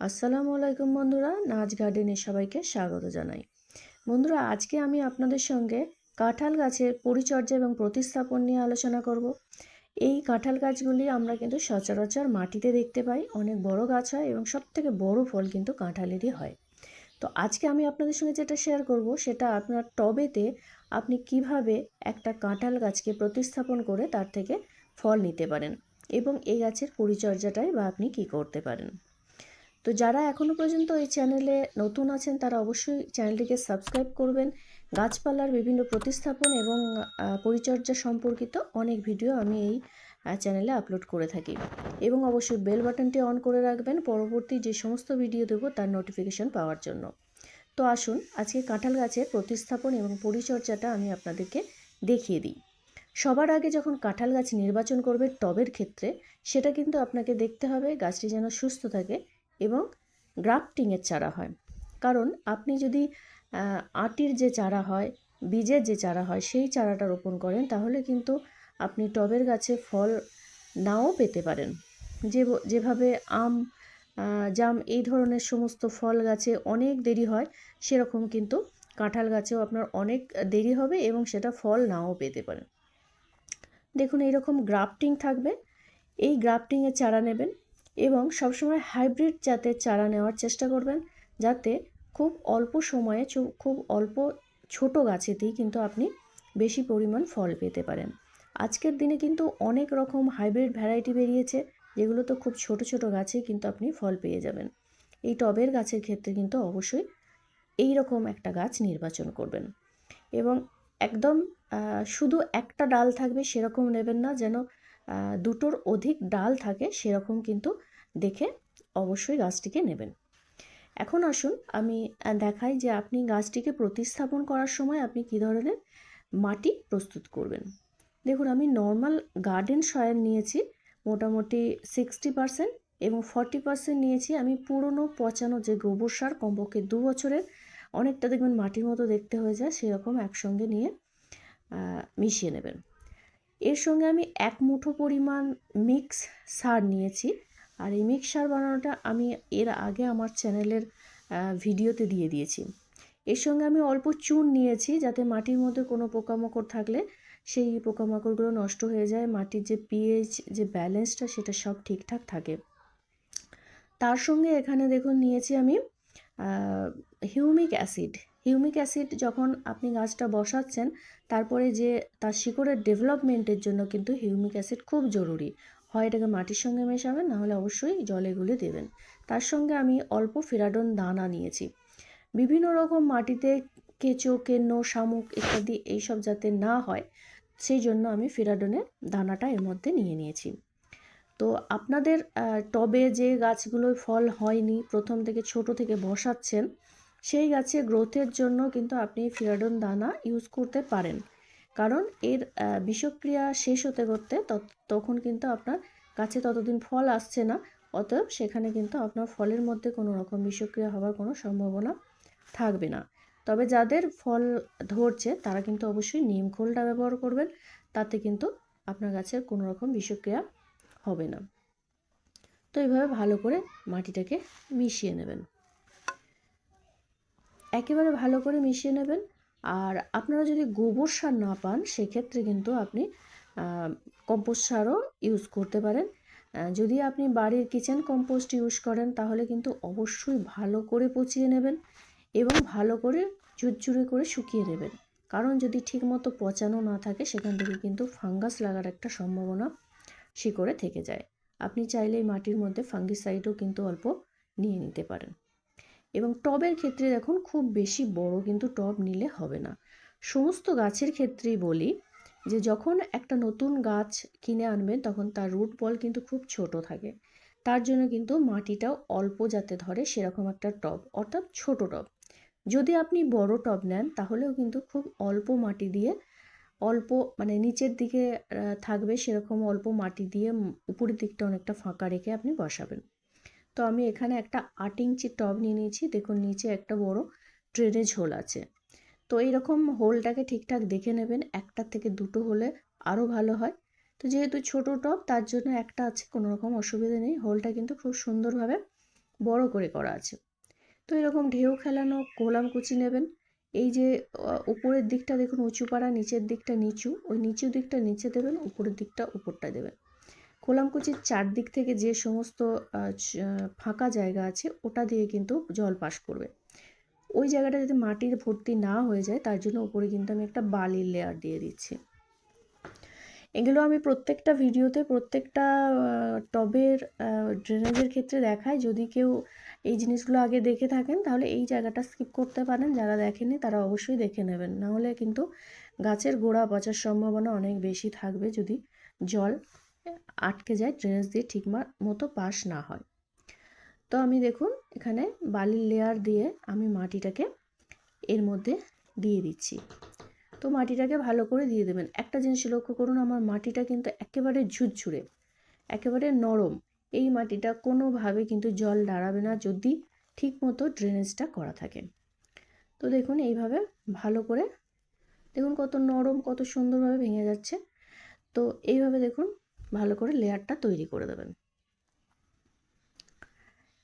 আসসালামু আলাইকুম বন্ধুরা, নাচ গার্ডেনে সবাইকে স্বাগত জানাই। বন্ধুরা, আজকে আমি আপনাদের সঙ্গে কাঁঠাল গাছের পরিচর্যা এবং প্রতিস্থাপন নিয়ে আলোচনা করব। এই কাঁঠাল গাছগুলি আমরা কিন্তু সচরাচর মাটিতে দেখতে পাই, অনেক বড় গাছ হয় এবং সব থেকে বড় ফল কিন্তু কাঁঠালেরই হয়। তো আজকে আমি আপনাদের সঙ্গে যেটা শেয়ার করব, সেটা আপনার টবেতে আপনি কীভাবে একটা কাঁঠাল গাছকে প্রতিস্থাপন করে তার থেকে ফল নিতে পারেন এবং এই গাছের পরিচর্যাটাই বা আপনি কি করতে পারেন। তো যারা এখনও পর্যন্ত এই চ্যানেলে নতুন আছেন, তারা অবশ্যই চ্যানেলটিকে সাবস্ক্রাইব করবেন। গাছপালার বিভিন্ন প্রতিস্থাপন এবং পরিচর্যা সম্পর্কিত অনেক ভিডিও আমি এই চ্যানেলে আপলোড করে থাকি। এবং অবশ্যই বেল বাটনটি অন করে রাখবেন। পরবর্তী যে সমস্ত ভিডিও দেবো, তার নোটিফিকেশন পাওয়ার জন্য। তো আসুন, আজকে কাঁঠাল গাছের প্রতিস্থাপন এবং পরিচর্যাটা আমি আপনাদেরকে দেখিয়ে দিই। সবার আগে যখন কাঁঠাল গাছ নির্বাচন করবে টবের ক্ষেত্রে, সেটা কিন্তু আপনাকে দেখতে হবে। গাছটি যেন সুস্থ থাকে এবং গ্রাফটিংয়ের চারা হয়। কারণ আপনি যদি আটির যে চারা হয়, বীজের যে চারা হয়, সেই চারাটা রোপণ করেন, তাহলে কিন্তু আপনি টবের গাছে ফল নাও পেতে পারেন। যে, যেভাবে আম জাম এই ধরনের সমস্ত ফল গাছে অনেক দেরি হয়, সেরকম কিন্তু কাঁঠাল গাছেও আপনার অনেক দেরি হবে এবং সেটা ফল নাও পেতে পারেন। দেখুন, এইরকম গ্রাফটিং থাকবে। এই গ্রাফটিংয়ের চারা নেবেন। এবং সবসময় হাইব্রিড জাতের চারা নেওয়ার চেষ্টা করবেন। যাতে খুব অল্প সময়ে খুব অল্প ছোট গাছেতেই কিন্তু আপনি বেশি পরিমাণ ফল পেতে পারেন। আজকের দিনে কিন্তু অনেক রকম হাইব্রিড ভ্যারাইটি বেরিয়েছে, যেগুলো তো খুব ছোট ছোট গাছে কিন্তু আপনি ফল পেয়ে যাবেন। এই টবের গাছের ক্ষেত্রে কিন্তু অবশ্যই এই রকম একটা গাছ নির্বাচন করবেন। এবং একদম শুধু একটা ডাল থাকবে সেরকম নেবেন না, যেন দুটোর অধিক ডাল থাকে সেরকম কিন্তু দেখে অবশ্যই গাছটিকে নেবেন। এখন আসুন আমি দেখাই যে আপনি গাছটিকে প্রতিস্থাপন করার সময় আপনি কী ধরনের মাটি প্রস্তুত করবেন। দেখুন, আমি নর্মাল গার্ডেন সয়েল নিয়েছি, মোটামুটি সিক্সটি পারসেন্ট এবং ফর্টি পারসেন্ট নিয়েছি। আমি পুরনো পচানো যে গোবর সার কমপক্ষে দু বছরের অনেকটা দেখবেন মাটির মতো দেখতে হয়ে যায়, সেরকম একসঙ্গে নিয়ে মিশিয়ে নেবেন। এর সঙ্গে আমি এক মুঠো পরিমাণ মিক্স সার নিয়েছি। আর এই মিক্সার বানানোটা আমি এর আগে আমার চ্যানেলের ভিডিওতে দিয়ে দিয়েছি। এর সঙ্গে আমি অল্প চুন নিয়েছি যাতে মাটির মধ্যে কোনো পোকামাকড় থাকলে সেই পোকামাকড়গুলো নষ্ট হয়ে যায়, মাটির যে পিএইচ যে ব্যালেন্সটা সেটা সব ঠিকঠাক থাকে। তার সঙ্গে এখানে দেখুন নিয়েছি আমি হিউমিক অ্যাসিড হিউমিক অ্যাসিড যখন আপনি গাছটা বসাচ্ছেন, তারপরে যে তার শিকড়ের ডেভেলপমেন্টের জন্য কিন্তু হিউমিক অ্যাসিড খুব জরুরি। হয় এটাকে মাটির সঙ্গে মেশাবেন নাহলে অবশ্যই জলে গুলে দেবেন। তার সঙ্গে আমি অল্প ফেরাডন দানা নিয়েছি। বিভিন্ন রকম মাটিতে কেঁচো, কেন্ন, শামুক ইত্যাদি এইসব যাতে না হয়, সেই জন্য আমি ফেরাডনের দানাটা এর মধ্যে নিয়ে নিয়েছি। তো আপনাদের টবে যে গাছগুলোয় ফল হয়নি, প্রথম থেকে ছোট থেকে বসাচ্ছেন, সেই গাছে গ্রোথের জন্য কিন্তু আপনি ফিরাডন দানা ইউজ করতে পারেন। কারণ এর বিষক্রিয়া শেষ হতে করতে তখন কিন্তু আপনার গাছে ততদিন ফল আসছে না। অতএব সেখানে কিন্তু আপনার ফলের মধ্যে কোনো রকম বিষক্রিয়া হওয়ার কোনো সম্ভাবনা থাকবে না। তবে যাদের ফল ধরছে, তারা কিন্তু অবশ্যই নিম খোলটা ব্যবহার করবেন। তাতে কিন্তু আপনার গাছের কোনো রকম বিষক্রিয়া হবে না। তো এইভাবে ভালো করে মাটিটাকে মিশিয়ে নেবেন। একেবারে ভালো করে মিশিয়ে নেবেন। আর আপনারা যদি গোবর সার না পান, সেক্ষেত্রে কিন্তু আপনি কম্পোস্ট সারও ইউজ করতে পারেন। যদি আপনি বাড়ির কিচেন কম্পোস্ট ইউজ করেন, তাহলে কিন্তু অবশ্যই ভালো করে পচিয়ে নেবেন এবং ভালো করে ঝুরঝুরে করে শুকিয়ে নেবেন। কারণ যদি ঠিকমতো পচানো না থাকে, সেখান থেকে কিন্তু ফাঙ্গাস লাগার একটা সম্ভাবনা শিকড়ে থেকে যায়। আপনি চাইলে মাটির মধ্যে ফাঙ্গিসাইডও কিন্তু অল্প নিয়ে নিতে পারেন। এবং টবের ক্ষেত্রে দেখুন খুব বেশি বড় কিন্তু টব নিলে হবে না। সমস্ত গাছের ক্ষেত্রেই বলি যে যখন একটা নতুন গাছ কিনে আনবেন তখন তার রুট বল কিন্তু খুব ছোট থাকে। তার জন্য কিন্তু মাটিটাও অল্প যাতে ধরে সেরকম একটা টব অর্থাৎ ছোট টব। যদি আপনি বড় টব নেন তাহলেও কিন্তু খুব অল্প মাটি দিয়ে অল্প মানে নিচের দিকে থাকবে সেরকম অল্প মাটি দিয়ে উপরের দিকটা অনেকটা ফাঁকা রেখে আপনি বসাবেন। তো আমি এখানে একটা আট ইঞ্চি টব নিয়ে নিয়েছি। দেখুন, নিচে একটা বড় ড্রেনেজ হোল আছে। তো এইরকম হোলটাকে ঠিকঠাক দেখে নেবেন। একটা থেকে দুটো হলে আরও ভালো হয়। তো যেহেতু ছোট টব, তার জন্য একটা আছে, কোনো রকম অসুবিধা নেই। হোলটা কিন্তু খুব সুন্দরভাবে বড় করে করা আছে। তো এরকম ঢেউ খেলানো কোলাম কুচি নেবেন। এই যে উপরের দিকটা দেখুন, উঁচু পাড়া, নিচের দিকটা নিচু। ওই নিচু দিকটা নিচে দেবেন, উপরের দিকটা উপরটা দেবেন। কোলামকুচির চারদিক থেকে যে সমস্ত ফাঁকা জায়গা আছে, ওটা দিয়ে কিন্তু জল পাস করবে। ওই জায়গাটা যাতে মাটির ভর্তি না হয়ে যায়, তার জন্য উপরে কিন্তু আমি একটা বালির লেয়ার দিয়ে দিচ্ছি। এগুলো আমি প্রত্যেকটা ভিডিওতে, প্রত্যেকটা টবের ড্রেনেজের ক্ষেত্রে দেখাই। যদি কেউ এই জিনিসগুলো আগে দেখে থাকেন, তাহলে এই জায়গাটা স্কিপ করতে পারেন। যারা দেখেনি তারা অবশ্যই দেখে নেবেন। নাহলে কিন্তু গাছের গোড়া পচার সম্ভাবনা অনেক বেশি থাকবে যদি জল আটকে যায় ড্রেনেজ দিয়ে ঠিক মতো পাস না হয়। তো আমি দেখুন, এখানে বালির লেয়ার দিয়ে আমি মাটিটাকে এর মধ্যে দিয়ে দিচ্ছি। তো মাটিটাকে ভালো করে দিয়ে দেবেন। একটা জিনিস লক্ষ্য করুন, আমার মাটিটা কিন্তু একেবারে ঝুরঝুরে, একেবারে নরম। এই মাটিটা কোনোভাবে কিন্তু জল দাঁড়াবে না যদি ঠিক মতো ড্রেনেজটা করা থাকে। তো দেখুন, এইভাবে ভালো করে দেখুন কত নরম, কত সুন্দরভাবে ভেঙে যাচ্ছে। তো এইভাবে দেখুন ভালো করে লেয়ারটা তৈরি করে দেবেন।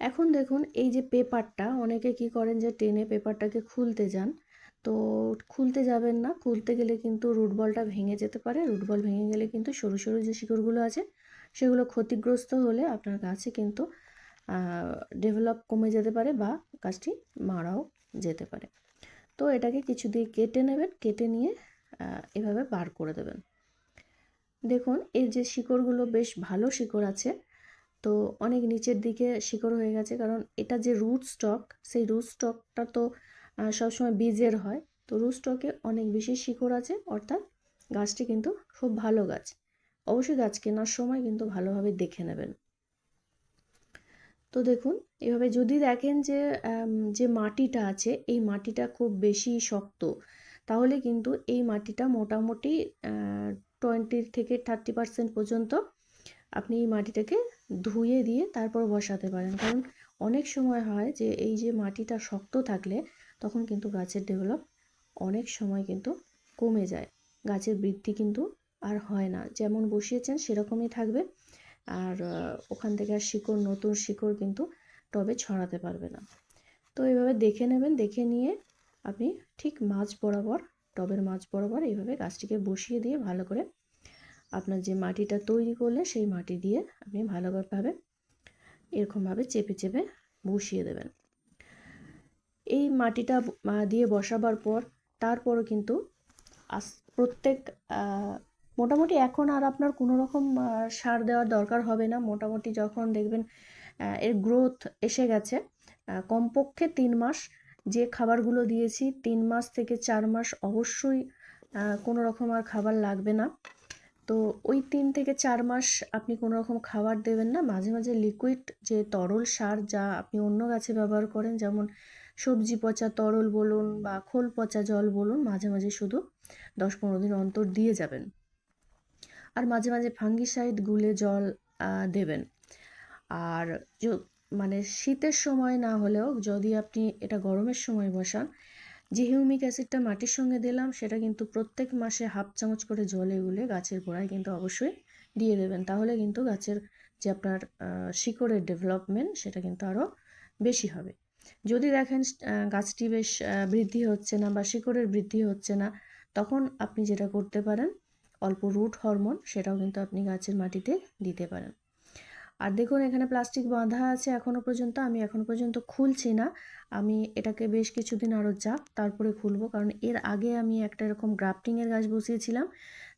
এখন দেখুন এই যে পেপারটা, অনেকে কি করেন যে টেনে পেপারটাকে খুলতে যান। তো খুলতে যাবেন না, খুলতে গেলে কিন্তু রুট বলটা ভেঙে যেতে পারে। রুট বল ভেঙে গেলে কিন্তু সরু সরু যে শিকড়গুলো আছে, সেগুলো ক্ষতিগ্রস্ত হলে আপনার গাছে কিন্তু ডেভেলপ কমে যেতে পারে বা গাছটি মারাও যেতে পারে। তো এটাকে কিছু দিয়ে কেটে নেবেন, কেটে নিয়ে এভাবে বার করে দেবেন। দেখুন, এই যে শিকড়গুলো বেশ ভালো শিকড় আছে। তো অনেক নিচের দিকে শিকড় হয়ে গেছে, কারণ এটা যে রুট স্টক সেই রুট স্টকটা তো সবসময় বীজের হয়। তো রুট স্টকে অনেক বেশি শিকড় আছে, অর্থাৎ গাছটি কিন্তু খুব ভালো গাছ। অবশ্যই গাছ কেনার সময় কিন্তু ভালোভাবে দেখে নেবেন। তো দেখুন, এভাবে যদি দেখেন যে যে মাটিটা আছে, এই মাটিটা খুব বেশি শক্ত, তাহলে কিন্তু এই মাটিটা মোটামুটি টোয়েন্টি থেকে থার্টি পার্সেন্ট পর্যন্ত আপনি এই মাটিটাকে ধুয়ে দিয়ে তারপর বসাতে পারেন। কারণ অনেক সময় হয় যে এই যে মাটিটা শক্ত থাকলে তখন কিন্তু গাছের ডেভেলপ অনেক সময় কিন্তু কমে যায়। গাছের বৃদ্ধি কিন্তু আর হয় না। যেমন বসিয়েছেন সেরকমই থাকবে। আর ওখান থেকে আর শিকড়, নতুন শিকড় কিন্তু টবে ছড়াতে পারবে না। তো এইভাবে দেখে নেবেন, দেখে নিয়ে আপনি ঠিক মাঝ বরাবর টবের মাঝ বরাবর এইভাবে গাছটিকে বসিয়ে দিয়ে ভালো করে আপনার যে মাটিটা তৈরি করলে সেই মাটি দিয়ে আপনি ভালোভাবে এরকমভাবে চেপে চেপে বসিয়ে দেবেন। এই মাটিটা দিয়ে বসাবার পর তারপরও কিন্তু আস, প্রত্যেক মোটামুটি এখন আর আপনার কোনো রকম সার দেওয়ার দরকার হবে না। মোটামুটি যখন দেখবেন এর গ্রোথ এসে গেছে কমপক্ষে তিন মাস যে খাবারগুলো দিয়েছি, তিন মাস থেকে চার মাস অবশ্যই কোনো রকম আর খাবার লাগবে না। তো ওই তিন থেকে চার মাস আপনি কোনো রকম খাবার দেবেন না। মাঝে মাঝে লিকুইড যে তরল সার যা আপনি অন্য গাছে ব্যবহার করেন, যেমন সবজি পচা তরল বলুন বা খোল পচা জল বলুন, মাঝে মাঝে শুধু দশ পনেরো দিন অন্তর দিয়ে যাবেন। আর মাঝে মাঝে ফাঙ্গিসাইড গুলে জল দেবেন। আর মানে শীতের সময় না হলেও যদি আপনি এটা গরমের সময় বসান, যে হিউমিক অ্যাসিডটা মাটির সঙ্গে দিলাম, সেটা কিন্তু প্রত্যেক মাসে হাফ চামচ করে জলে গুলে গাছের গোড়ায় কিন্তু অবশ্যই দিয়ে দেবেন। তাহলে কিন্তু গাছের যে আপনার শিকড়ের ডেভেলপমেন্ট সেটা কিন্তু আরও বেশি হবে। যদি দেখেন গাছটি বেশ বৃদ্ধি হচ্ছে না বা শিকড়ের বৃদ্ধি হচ্ছে না, তখন আপনি যেটা করতে পারেন, অল্প রুট হরমোন সেটাও কিন্তু আপনি গাছের মাটিতে দিতে পারেন। আর দেখুন, এখানে প্লাস্টিক বাঁধা আছে এখনও পর্যন্ত, আমি এখনও পর্যন্ত খুলছি না। আমি এটাকে বেশ কিছুদিন আরও যাক তারপরে খুলবো, কারণ এর আগে আমি একটা এরকম গ্রাফটিংয়ের গাছ বসিয়েছিলাম।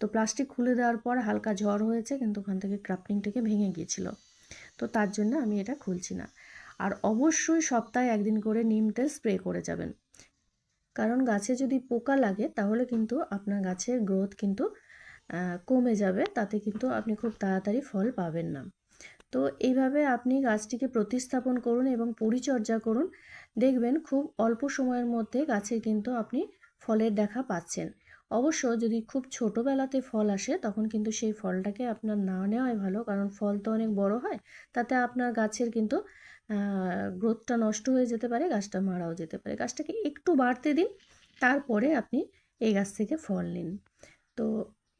তো প্লাস্টিক খুলে দেওয়ার পর হালকা ঝড় হয়েছে, কিন্তু ওখান থেকে গ্রাফটিংটাকে ভেঙে গিয়েছিল। তো তার জন্য আমি এটা খুলছি না। আর অবশ্যই সপ্তাহে একদিন করে নিম তেল স্প্রে করে যাবেন। কারণ গাছে যদি পোকা লাগে, তাহলে কিন্তু আপনার গাছের গ্রোথ কিন্তু কমে যাবে, তাতে কিন্তু আপনি খুব তাড়াতাড়ি ফল পাবেন না। তো এইভাবে আপনি গাছটিকে প্রতিস্থাপন করুন এবং পরিচর্যা করুন। দেখবেন খুব অল্প সময়ের মধ্যে গাছে কিন্তু আপনি ফলের দেখা পাচ্ছেন। অবশ্য যদি খুব ছোটোবেলাতে ফল আসে, তখন কিন্তু সেই ফলটাকে আপনার না নেওয়াই ভালো, কারণ ফল তো অনেক বড় হয়। তাতে আপনার গাছের কিন্তু গ্রোথটা নষ্ট হয়ে যেতে পারে, গাছটা মারাও যেতে পারে। গাছটাকে একটু বাড়তে দিন, তারপরে আপনি এই গাছ থেকে ফল নিন। তো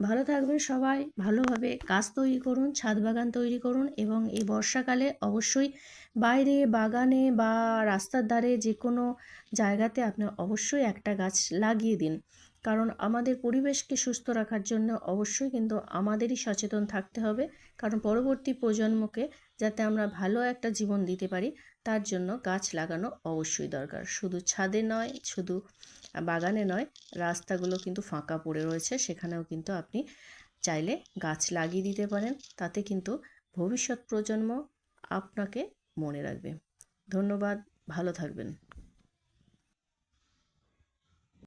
ভালো থাকবেন সবাই, ভালোভাবে গাছ তৈরি করুন, ছাদ বাগান তৈরি করুন এবং এই বর্ষাকালে অবশ্যই বাইরে বাগানে বা রাস্তার ধারে যে কোনো জায়গাতে আপনি অবশ্যই একটা গাছ লাগিয়ে দিন। কারণ আমাদের পরিবেশকে সুস্থ রাখার জন্য অবশ্যই কিন্তু আমাদেরই সচেতন থাকতে হবে। কারণ পরবর্তী প্রজন্মকে যাতে আমরা ভালো একটা জীবন দিতে পারি তার জন্য গাছ লাগানো অবশ্যই দরকার। শুধু ছাদে নয়, শুধু বাগানে নয়, রাস্তাগুলো কিন্তু ফাঁকা পড়ে রয়েছে। সেখানেও কিন্তু আপনি চাইলে গাছ লাগিয়ে দিতে পারেন। তাতে কিন্তু ভবিষ্যৎ প্রজন্ম আপনাকে মনে রাখবে। ধন্যবাদ, ভালো থাকবেন।